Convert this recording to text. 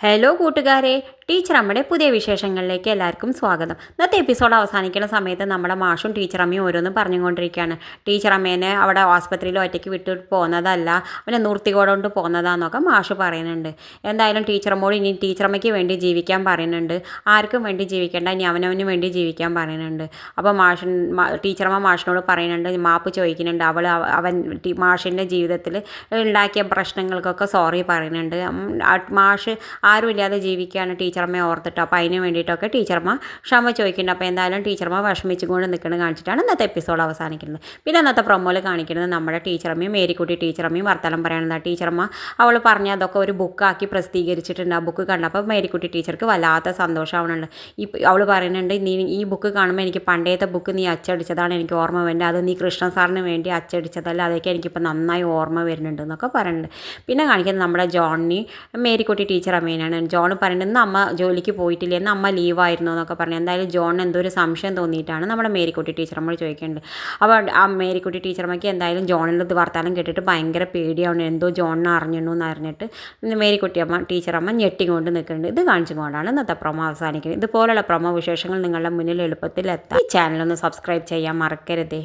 Hello കൂട്ടുകാരെ teacher അമ്മയുടെ പുതിയ വിശേഷങ്ങളിലേക്ക് എല്ലാവർക്കും സ്വാഗതം. ഇന്നത്തെ എപ്പിസോഡ് അവസാനിക്കുന്ന സമയത്ത് നമ്മുടെ മാഷും ടീച്ചർ അമ്മയും ഓരോന്നും പറഞ്ഞുകൊണ്ടിരിക്കുകയാണ്. ടീച്ചർ അമ്മേനെ അവിടെ ആസ്പത്രിയിൽ ഒറ്റയ്ക്ക് വിട്ടു പോകുന്നതല്ല അവനെ നിർത്തിക്കോടുകൊണ്ട് പോകുന്നതാന്നൊക്കെ മാഷ് പറയുന്നുണ്ട്. എന്തായാലും ടീച്ചർ അമ്മോട് ഇനി ടീച്ചർ അമ്മയ്ക്ക് വേണ്ടി ജീവിക്കാൻ പറയുന്നുണ്ട്. ആർക്കും വേണ്ടി ജീവിക്കേണ്ട ഇനി അവനവന് വേണ്ടി ജീവിക്കാൻ പറയുന്നുണ്ട്. അപ്പോൾ മാഷൻ ടീച്ചറമ്മ മാഷിനോട് പറയുന്നുണ്ട് മാപ്പ് ചോദിക്കുന്നുണ്ട്. അവൾ അവൻ മാഷിന്റെ ജീവിതത്തിൽ ഉണ്ടാക്കിയ പ്രശ്നങ്ങൾക്കൊക്കെ സോറി പറയുന്നുണ്ട്. മാഷ് ആരുമില്ലാതെ ജീവിക്കുകയാണ് ടീച്ചർമ്മയെ ഓർത്തിട്ട്. അപ്പോൾ അതിന് വേണ്ടിയിട്ടൊക്കെ ടീച്ചർമ്മ ക്ഷമ ചോദിക്കുന്നുണ്ട്. അപ്പോൾ എന്തായാലും ടീച്ചർമ്മ വിഷമിച്ചുകൊണ്ട് നിൽക്കുന്നത് കാണിച്ചിട്ടാണ് ഇന്നത്തെ എപ്പിസോഡ് അവസാനിക്കുന്നത്. പിന്നെ ഇന്നത്തെ പ്രൊമോയിൽ കാണിക്കുന്നത് നമ്മുടെ ടീച്ചറമ്മയും മേരിക്കുട്ടി ടീച്ചറമ്മയും വർത്തമാനം പറയുന്നത് ടീച്ചർമ്മ അവൾ പറഞ്ഞ അതൊക്കെ ഒരു ബുക്കാക്കി പ്രസിദ്ധീകരിച്ചിട്ടുണ്ട്. ആ ബുക്ക് കണ്ടപ്പോൾ മേരിക്കുട്ടി ടീച്ചർക്ക് വല്ലാത്ത സന്തോഷമാവുന്നുണ്ട്. ഈ അവൾ പറയുന്നുണ്ട് നീ ഈ ബുക്ക് കാണുമ്പോൾ എനിക്ക് പണ്ടേത്തെ ബുക്ക് നീ അച്ചടിച്ചതാണ് എനിക്ക് ഓർമ്മ വരുന്നത്. അത് നീ കൃഷ്ണ സാറിന് വേണ്ടി അച്ചടിച്ചതല്ല. അതൊക്കെ എനിക്കിപ്പോൾ നന്നായി ഓർമ്മ വരുന്നുണ്ട് എന്നൊക്കെ പറയുന്നുണ്ട്. പിന്നെ കാണിക്കുന്നത് നമ്മുടെ ജോണി മേരിക്കുട്ടി ടീച്ചർ അമ്മേനാണ് ജോൺ പറയുന്നത് ഇന്ന് അമ്മ ജോലിക്ക് പോയിട്ടില്ല. എന്ന് അമ്മ ലീവായിരുന്നു എന്നൊക്കെ പറഞ്ഞു. എന്തായാലും ജോൺ എന്തോ ഒരു സംശയം തോന്നിയിട്ടാണ് നമ്മുടെ മേരിക്കുട്ടി ടീച്ചർ അമ്മ ചോദിക്കേണ്ടത്. അപ്പോൾ ആ മേരിക്കുട്ടി ടീച്ചർമ്മയ്ക്ക് എന്തായാലും ജോണിന്റെ ഇത് വർത്താനം കേട്ടിട്ട് ഭയങ്കര പേടിയാണ് എന്തോ ജോണിനെ അറിഞ്ഞു എന്ന് അറിഞ്ഞിട്ട് മേരിക്കുട്ടി അമ്മ ടീച്ചർ അമ്മ ഞെട്ടിക്കൊണ്ട് നിൽക്കുന്നുണ്ട്. ഇത് കാണിച്ചുകൊണ്ടാണ് ഇന്നത്തെ പ്രൊമോ അവസാനിക്കുന്നത്. ഇതുപോലുള്ള പ്രൊമോ വിശേഷങ്ങൾ നിങ്ങളുടെ മുന്നിൽ എളുപ്പത്തിൽ എത്താം. ഈ ചാനലൊന്ന് സബ്സ്ക്രൈബ് ചെയ്യാൻ മറക്കരുതേ.